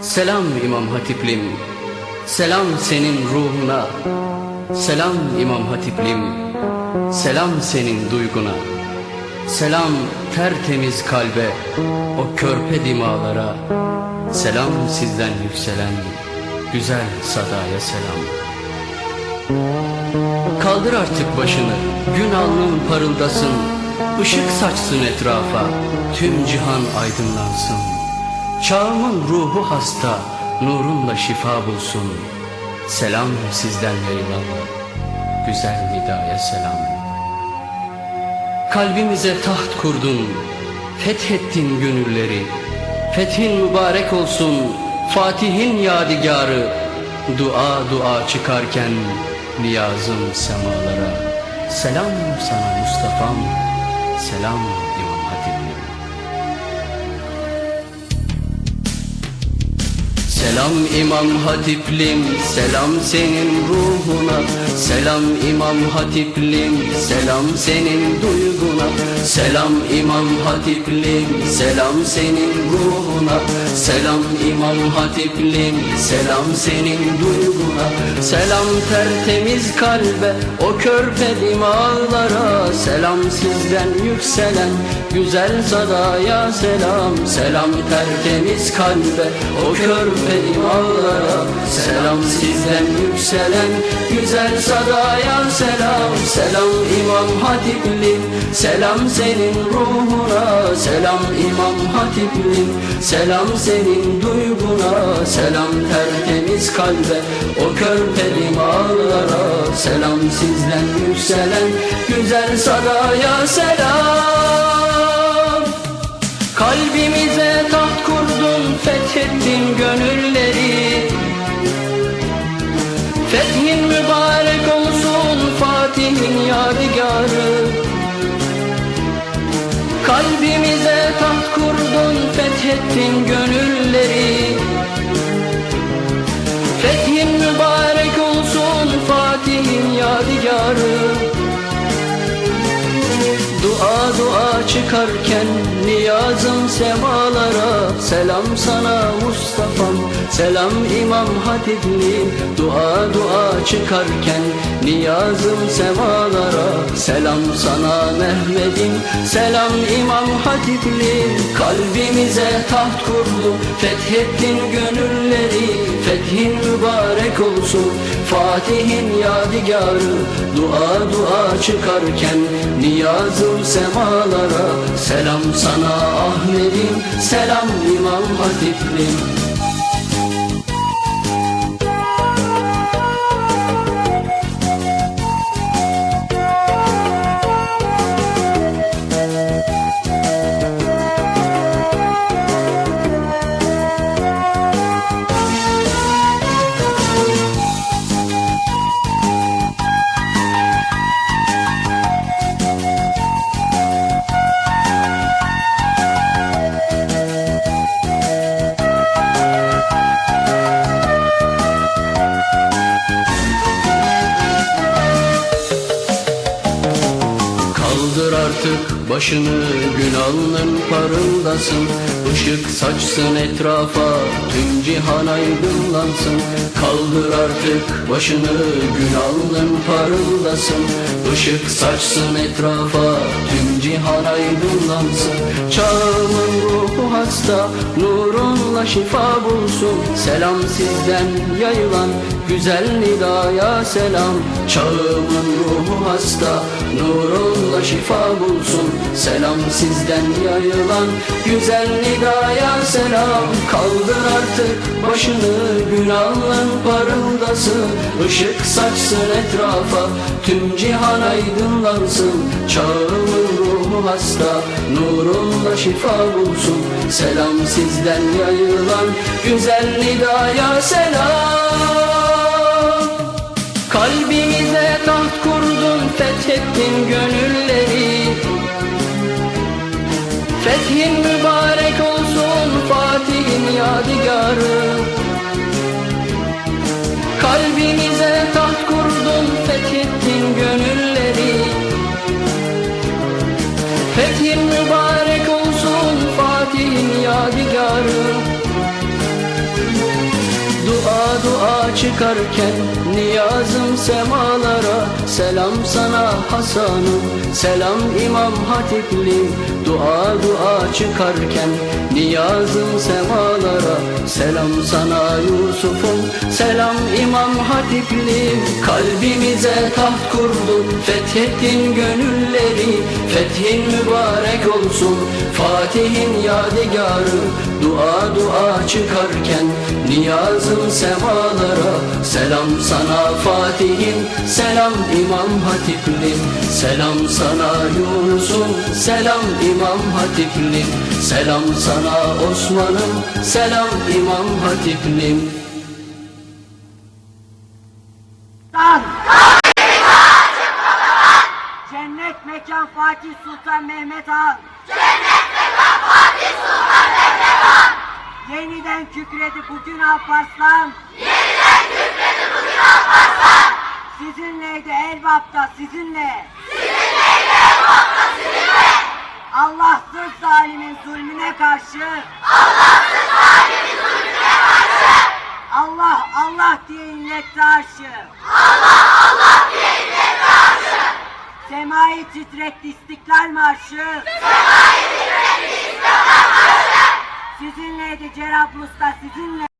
Selam İmam Hatiplim, selam senin ruhuna. Selam İmam Hatiplim, selam senin duyguna. Selam tertemiz kalbe, o körpe dimalara. Selam sizden yükselen güzel sadaya selam. Kaldır artık başını, gün alnın parıldasın. Işık saçsın etrafa, tüm cihan aydınlansın. Çağımın ruhu hasta, nurunla şifa bulsun. Selam sizden yayılan, güzel nidaya selam. Kalbimize taht kurdun, fethettin gönülleri. Fethin mübarek olsun, Fatih'in yadigarı. Dua dua çıkarken niyazım semalara. Selam sana Mustafa'm, selam İmam Selam İmam Hatiplim, selam senin ruhuna. Selam İmam Hatiplim, selam senin duyguna. Selam İmam Hatiplim, selam senin ruhuna. Selam İmam Hatiplim, selam senin duyguna. Selam tertemiz kalbe, o körpe dimağlara Selam sizden yükselen güzel sadaya selam. Selam tertemiz kalbe, o körpe dimağlara Selam sizden yükselen güzel sadaya selam. Selam İmam Hatiplim, selam senin ruhuna. Selam İmam Hatiplim, selam senin duyguna. Selam tertemiz kalbe, o körpe dimağlara Selam sizden yükselen güzel sadaya selam. Kalbimize taht kurdun, fethettin gönülleri. Fethin mübarek olsun Fatih'in yadigarı. Kalbimize taht kurdun, fethettin gönülleri. Fethin mübarek olsun Fatih'in yadigarı. Dua dua çıkarken niyazım semalara Selam sana Mustafa'm, selam İmam Hatipli Dua dua çıkarken niyazım semalara Selam sana Mehmet'im, selam İmam Hatipli Kalbimize taht kurdu, fethettin gönülleri Fethin mübarek olsun, Fatih'in yadigarı Dua dua çıkarken niyazım semalara Selam sana Ahmet'im, selam İmam Hatiplim başını gün alnın parıldasın. Işık saçsın etrafa tüm cihan aydınlansın. Kaldır artık başını gün alnın parıldasın. Işık saçsın etrafa tüm cihan aydınlansın. Çağımın ruhu hasta şifa bulsun. Selam sizden yayılan güzel nidaya selam. Çağımın ruhu hasta nurunla şifa bulsun. Selam sizden yayılan güzel nidaya selam. Kaldır artık başını gün alnın parıldasın Işık saçsın etrafa tüm cihan aydınlansın. Çağımın ruhu hasta nurunla şifa bulsun. Selam sizden yayılan güzel nidaya selam. Kalbimize taht kurdun, fethettin gönülleri. Fethin mübarek olsun Fatih'in yadigarı. Kalbimize taht kurdun, çıkarken Niyazım semalara Selam sana Hasan'ım Selam İmam Hatipli Dua dua çıkarken Niyazım semalara Selam sana Yusuf'um Selam İmam Hatipli. Kalbimize taht kurdun Fethettin gönülleri. Fethin mübarek olsun Fatih'in yadigarı. Dua dua çıkarken Niyazım semalara Selam sana Fatih'im Selam İmam Hatiplim Selam sana Yunus'um Selam İmam Hatiplim Selam sana Osman'ım Selam İmam Hatiplim Sultan! Cennet mekan Fatih Sultan Mehmet Han! Cennet mekan Fatih Sultan Mehmet Han! Yeniden kükredi bugün Alparslan! Yeniden kükredi bugün Alparslan! Elbap'ta sizinle! Sizinleydi Elbap'ta sizinle! Allahsız zalimin zulmüne karşı! Allahsız zalimin zulmüne karşı! Allah Allah diye inletti arşı! Semayı titretti İstiklal Marşı. Semayı titretti İstiklal Marşı. Sizinleydi Cerablus'ta sizinle.